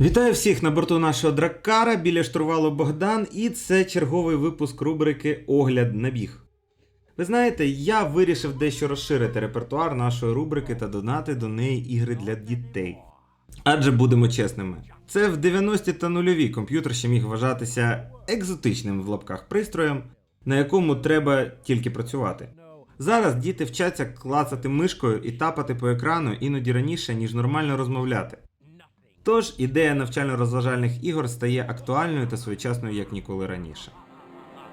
Вітаю всіх на борту нашого драккара біля штурвалу Богдан, і це черговий випуск рубрики Огляд на біг. Ви знаєте, я вирішив дещо розширити репертуар нашої рубрики та додати до неї ігри для дітей. Адже будемо чесними, це в 90-ті та нульові комп'ютер ще міг вважатися екзотичним в лапках пристроєм, на якому треба тільки працювати. Зараз діти вчаться клацати мишкою і тапати по екрану іноді раніше, ніж нормально розмовляти. Тож ідея навчально-розважальних ігор стає актуальною та своєчасною як ніколи раніше.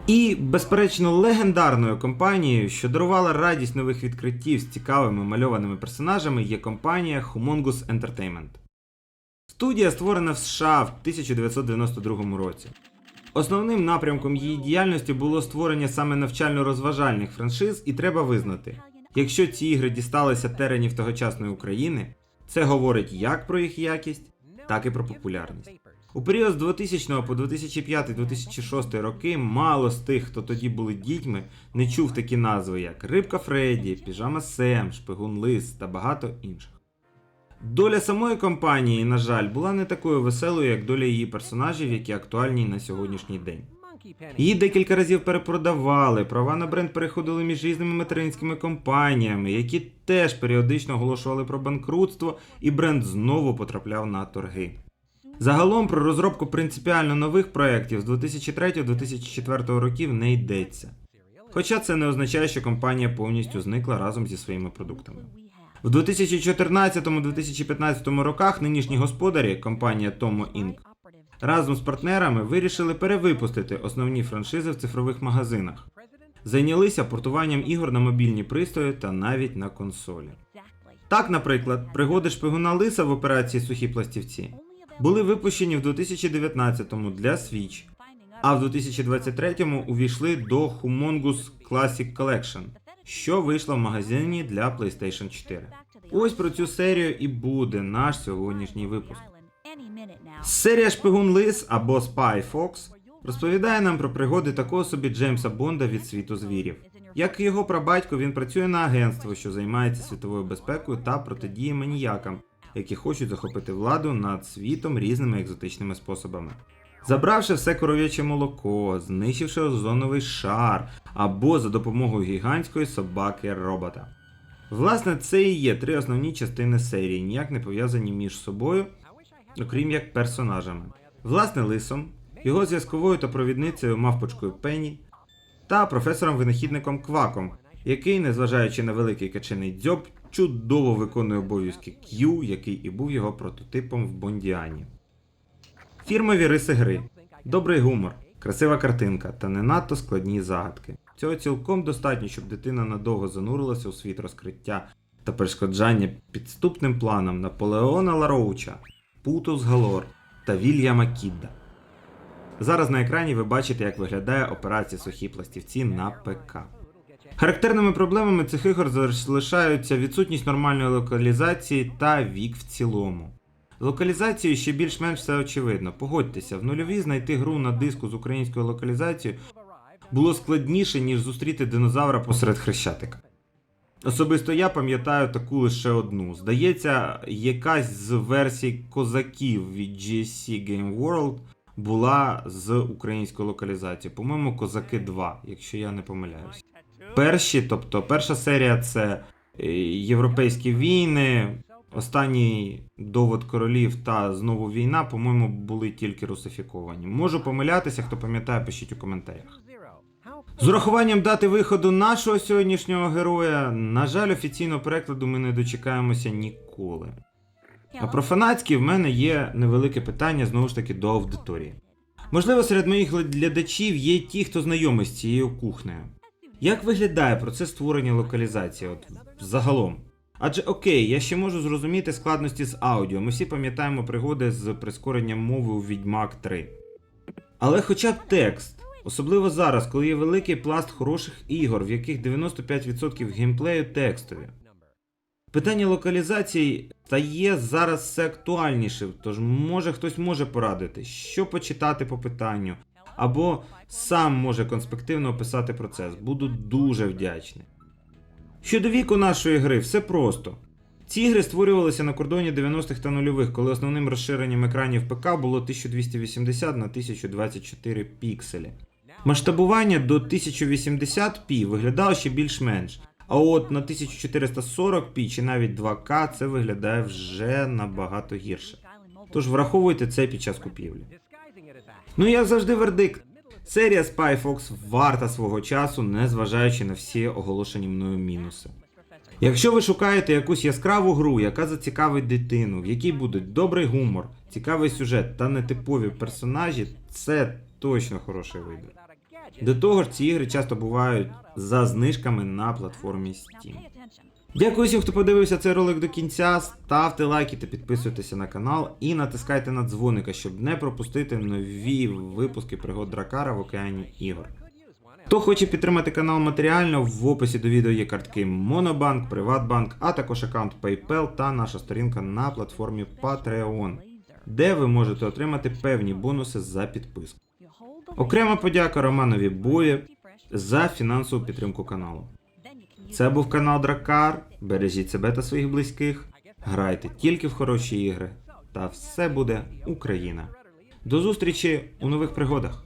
І, безперечно, легендарною компанією, що дарувала радість нових відкриттів з цікавими мальованими персонажами, є компанія Humongoous Entertainment. Студія створена в США в 1992 році. Основним напрямком її діяльності було створення саме навчально-розважальних франшиз, і треба визнати, якщо ці ігри дісталися теренів тогочасної України, це говорить як про їх якість, так і про популярність. У період з 2000 по 2005-2006 роки мало з тих, хто тоді були дітьми, не чув такі назви, як Рибка Фредді, Піжама Сем, Шпигун Лис та багато інших. Доля самої компанії, на жаль, була не такою веселою, як доля її персонажів, які актуальні на сьогоднішній день. Її декілька разів перепродавали, права на бренд переходили між різними материнськими компаніями, які теж періодично оголошували про банкрутство, і бренд знову потрапляв на торги. Загалом про розробку принципіально нових проєктів з 2003-2004 років не йдеться. Хоча це не означає, що компанія повністю зникла разом зі своїми продуктами. В 2014-2015 роках нинішні господарі, компанія Tomo Inc., разом з партнерами вирішили перевипустити основні франшизи в цифрових магазинах. Зайнялися портуванням ігор на мобільні пристрої та навіть на консолі. Так, наприклад, пригоди шпигуна Лиса в операції Сухі пластівці були випущені в 2019-му для Switch, а в 2023-му увійшли до Humongoous Classic Collection, що вийшла в магазині для PlayStation 4. Ось про цю серію і буде наш сьогоднішній випуск. Серія Шпигун Лис або Spy Fox розповідає нам про пригоди такого собі Джеймса Бонда від світу звірів. Як і його прабатько, він працює на агентство, що займається світовою безпекою та протидіє маніякам, які хочуть захопити владу над світом різними екзотичними способами. Забравши все коров'яче молоко, знищивши озоновий шар або за допомогою гігантської собаки робота. Власне, це і є три основні частини серії, ніяк не пов'язані між собою, окрім як персонажами. Власне, лисом, його зв'язковою та провідницею мавпочкою Пенні та професором-винахідником Кваком, який, незважаючи на великий качений дзьоб, чудово виконує обов'язки Q, який і був його прототипом в Бондіані. Фірмові риси гри, добрий гумор, красива картинка та не надто складні загадки. Цього цілком достатньо, щоб дитина надовго занурилася у світ розкриття та перешкоджання підступним планам Наполеона Лароуча, Путус Галор та Вільяма Кідда. Зараз на екрані ви бачите, як виглядає операція сухі пластівці на ПК. Характерними проблемами цих ігор залишаються відсутність нормальної локалізації та вік в цілому. Локалізацією ще більш-менш все очевидно. Погодьтеся, в нульові знайти гру на диску з українською локалізацією було складніше, ніж зустріти динозавра посеред хрещатика. Особисто я пам'ятаю таку лише одну. Здається, якась з версій козаків від GSC Game World була з українською локалізацією. По-моєму, Козаки 2, якщо я не помиляюсь. Перші, тобто перша серія це е, Європейські війни, останній довод королів та знову війна, по-моєму, були тільки русифіковані. Можу помилятися, хто пам'ятає, пишіть у коментарях. З урахуванням дати виходу нашого сьогоднішнього героя, на жаль, офіційного перекладу ми не дочекаємося ніколи. А про фанатські в мене є невелике питання знову ж таки до аудиторії. Можливо, серед моїх глядачів є ті, хто знайомий з цією кухнею. Як виглядає процес створення локалізації от, загалом? Адже окей, я ще можу зрозуміти складності з аудіо. Ми всі пам'ятаємо пригоди з прискоренням мови у Відьмак 3. Але хоча б текст, особливо зараз, коли є великий пласт хороших ігор, в яких 95% геймплею текстові. Питання локалізації стає зараз все актуальнішим, тож може хтось може порадити, що почитати по питанню, або сам може конспективно описати процес. Буду дуже вдячний. Щодо віку нашої гри, все просто. Ці ігри створювалися на кордоні 90-х та нульових, коли основним розширенням екранів ПК було 1280 на 1024 пікселі. Масштабування до 1080p виглядало ще більш-менш, а от на 1440p чи навіть 2К це виглядає вже набагато гірше. Тож враховуйте це під час купівлі. Ну як завжди вердикт. Серія Spy Fox варта свого часу, незважаючи на всі оголошені мною мінуси. Якщо ви шукаєте якусь яскраву гру, яка зацікавить дитину, в якій буде добрий гумор, цікавий сюжет та нетипові персонажі, це точно хороший вибір. До того ж, ці ігри часто бувають за знижками на платформі Steam. Дякую всім, хто подивився цей ролик до кінця. Ставте лайки та підписуйтеся на канал і натискайте на дзвоника, щоб не пропустити нові випуски пригод Дракара в океані ігор. Хто хоче підтримати канал матеріально, в описі до відео є картки Monobank, Приватбанк, а також аккаунт PayPal та наша сторінка на платформі Patreon, де ви можете отримати певні бонуси за підписку. Окрема подяка Романові Бої за фінансову підтримку каналу. Це був канал Дракар. Бережіть себе та своїх близьких. Грайте тільки в хороші ігри. Та все буде Україна. До зустрічі у нових пригодах.